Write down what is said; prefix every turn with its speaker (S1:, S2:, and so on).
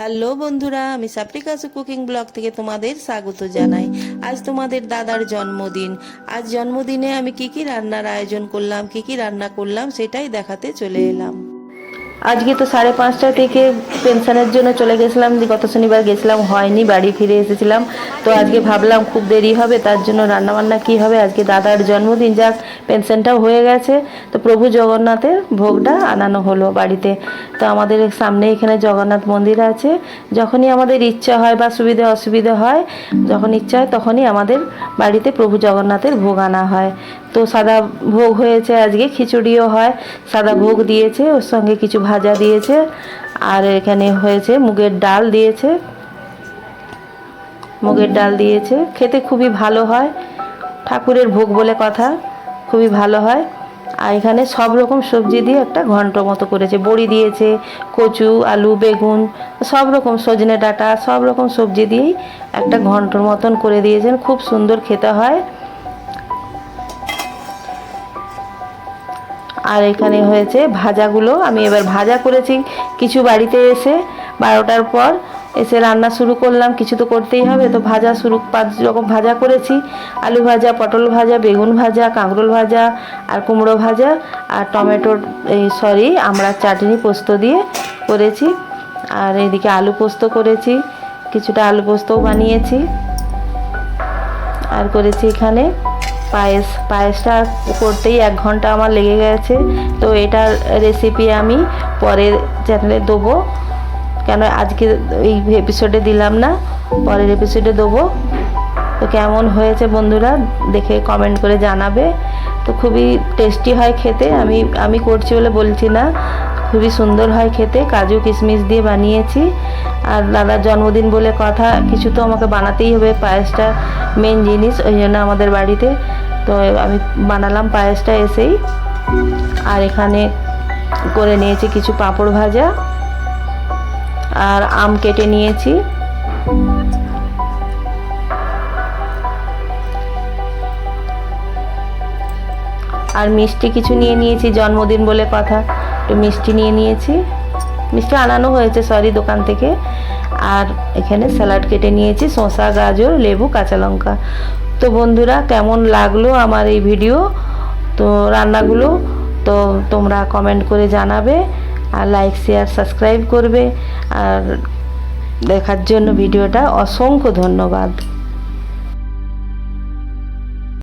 S1: Hello বন্ধুরা, আমি সাপ্রিকাসু cooking blog থেকে তোমাদের স্বাগত জানাই। আজ তোমাদের দাদার জন্মদিন। আজ জন্মদিনে আমি কি কি রান্নার আয়োজন করলাম, কি কি রান্না করলাম সেটাই দেখাতে চলে এলাম। আজকে তো সাড়ে পাঁচটা থেকে পেনশনের জন্য চলে গেছিলাম গত শনিবার গেছিলাম, হয়নি, বাড়ি ফিরে এসেছিলাম। তো আজকে ভাবলাম খুব দেরি হবে, তার জন্য রান্নাবান্না কি হবে? আজকে দাদার জন্মদিন, যাক পেনশনটাও হয়ে গেছে। তো প্রভু জগন্নাথের ভোগটা আনানো হলো বাড়িতে। তো আমাদের সামনে এখানে জগন্নাথ মন্দির আছে। যখনই আমাদের ইচ্ছা হয় বা সুবিধা অসুবিধা হয়, যখন ইচ্ছা হয়, তখনই আমাদের বাড়িতে প্রভু জগন্নাথের ভোগ আনা হয়। তো সাদা ভোগ হয়েছে আজকে, খিচুড়িও হয়। সাদা ভোগ দিয়েছে, ওর সঙ্গে কিছু ভাজা দিয়েছে। আর এখানে হয়েছে মুগের ডাল দিয়েছে। মুগের ডাল দিয়েছে। খেতে খুবই ভালো হয়। ঠাকুরের ভোগ বলে কথা, খুবই ভালো হয়। আর এখানে সব রকম সবজি দিয়ে একটা ঘন্ট মতো করেছে। বড়ি দিয়েছে, কচু, আলু, বেগুন, সব রকম সজনে ডাঁটা, সব রকম সবজি দিয়েই একটা ঘন্টর মতন করে দিয়েছেন। খুব সুন্দর খেতে হয়। আর এখানে হয়েছে ভাজাগুলো। আমি এবার ভাজা করেছি। কিছু বাড়িতে এসে বারোটার পর এসে রান্না শুরু করলাম। কিছু তো করতেই হবে। তো ভাজা শুরু পাঁচ রকম ভাজা করেছি, আলু ভাজা, পটল ভাজা, বেগুন ভাজা, কাঁকরোল ভাজা, আর কুমড়ো ভাজা, আর টমেটোর এই সরি, আমরা চাটনি পোস্ত দিয়ে করেছি। আর এদিকে আলু পোস্ত করেছি। কিছুটা আলু পোস্তও বানিয়েছি। আর করেছি এখানে পায়েস পায়েসটা করতেই এক ঘণ্টা আমার লেগে গেছে। তো এটার রেসিপি আমি পরের চ্যানেলে দেবো। কেন আজকে এই এপিসোডে দিলাম না, পরের এপিসোডে দেবো। তো কেমন হয়েছে বন্ধুরা, দেখে কমেন্ট করে জানাবে। তো খুবই টেস্টি হয় খেতে, আমি আমি করছি বলে বলছি না। খুবই সুন্দর হয় খেতে। কাজু কিশমিশ দিয়ে বানিয়েছি। আর দাদার জন্মদিন বলে কথা, কিছু তো আমাকে বানাতেই হবে, পায়েসটা মেন জিনিস, ওই জন্য আমাদের বাড়িতে। তো আমি বানালাম পায়েসটা এসেই। আর এখানে করে নিয়েছি কিছু পাঁপড় ভাজা। আর আম কেটে নিয়েছি। আর মিষ্টি কিছু নিয়ে নিয়েছি, জন্মদিন বলে কথা। একটু মিষ্টি নিয়ে নিয়েছি। মিষ্টি আনানো হয়েছে সরি দোকান থেকে। আর এখানে স্যালাড কেটে নিয়েছি, শসা, গাজর, লেবু, কাঁচা লঙ্কা। তো বন্ধুরা, কেমন লাগল আমার এই ভিডিও তো রান্নাগুলো, তো তোমরা কমেন্ট করে জানাবে আর লাইক শেয়ার সাবস্ক্রাইব করবে। আর দেখার জন্য ভিডিওটা অসংখ্য ধন্যবাদ।